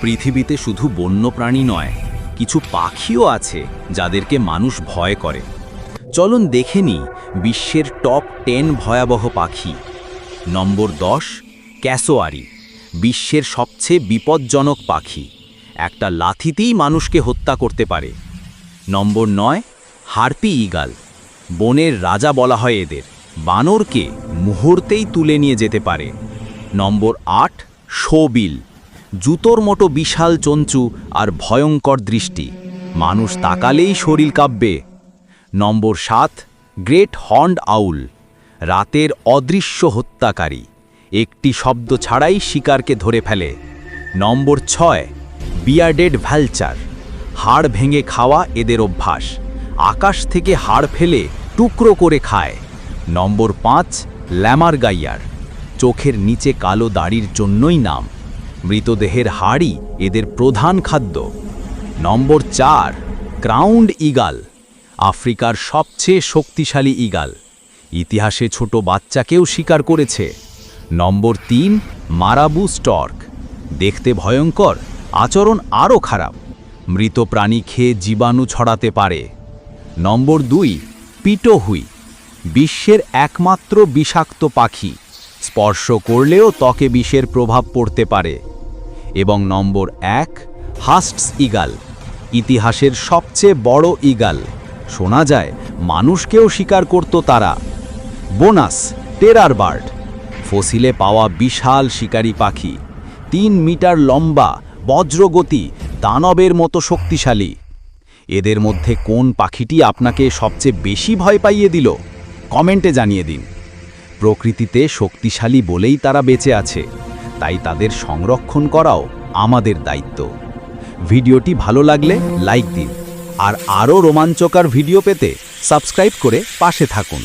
পৃথিবীতে শুধু বন্যপ্রাণী নয়, কিছু পাখিও আছে যাদেরকে মানুষ ভয় করে। চলুন দেখে নিই বিশ্বের টপ টেন ভয়াবহ পাখি। নম্বর দশ, ক্যাসোয়ারি, বিশ্বের সবচেয়ে বিপজ্জনক পাখি। একটা লাথিতেই মানুষকে হত্যা করতে পারে। নম্বর নয়, হারপি ইগাল, বনের রাজা বলা হয় এদের। বানরকে মুহূর্তেই তুলে নিয়ে যেতে পারে। নম্বর আট, শোবিল জুতোর মতো বিশাল চঞ্চু আর ভয়ঙ্কর দৃষ্টি। মানুষ তাকালেই শরীর কাঁপবে। নম্বর সাত, গ্রেট হর্নড আউল, রাতের অদৃশ্য হত্যাকারী। একটি শব্দ ছাড়াই শিকারকে ধরে ফেলে। নম্বর ছয়, বিয়ার্ডেড ভ্যালচার, হাড় ভেঙে খাওয়া এদের অভ্যাস। আকাশ থেকে হাড় ফেলে টুকরো করে খায়। নম্বর পাঁচ ল্যামার গাইয়ার চোখের নিচে কালো দাড়ির জন্যই নাম। মৃতদেহের হাড়ই এদের প্রধান খাদ্য। নম্বর চার, ক্রাউন্ড ইগাল, আফ্রিকার সবচেয়ে শক্তিশালী ইগাল। ইতিহাসে ছোট বাচ্চাকেও শিকার করেছে। নম্বর তিন, মারাবু স্টর্ক, দেখতে ভয়ঙ্কর, আচরণ আরও খারাপ, মৃত প্রাণী খেয়ে জীবাণু ছড়াতে পারে। নম্বর দুই, পিটোহুই, বিশ্বের একমাত্র বিষাক্ত পাখি, স্পর্শ করলেও ত্বকে বিষের প্রভাব পড়তে পারে। এবং নম্বর এক, হাস্টস ইগাল, ইতিহাসের সবচেয়ে বড় ইগাল। শোনা যায়, মানুষকেও শিকার করত তারা। বোনাস, টেরার বার্ড, ফসিলে পাওয়া বিশাল শিকারী পাখি, তিন মিটার লম্বা, বজ্রগতি, দানবের মতো শক্তিশালী। এদের মধ্যে কোন পাখিটি আপনাকে সবচেয়ে বেশি ভয় পাইয়ে দিল? কমেন্টে জানিয়ে দিন। প্রকৃতিতে শক্তিশালী বলেই তারা বেঁচে আছে। তাই তাদের সংরক্ষণ করাও আমাদের দায়িত্ব। ভিডিওটি ভালো লাগলে লাইক দিন, আর আরও রোমাঞ্চকর ভিডিও পেতে সাবস্ক্রাইব করে পাশে থাকুন।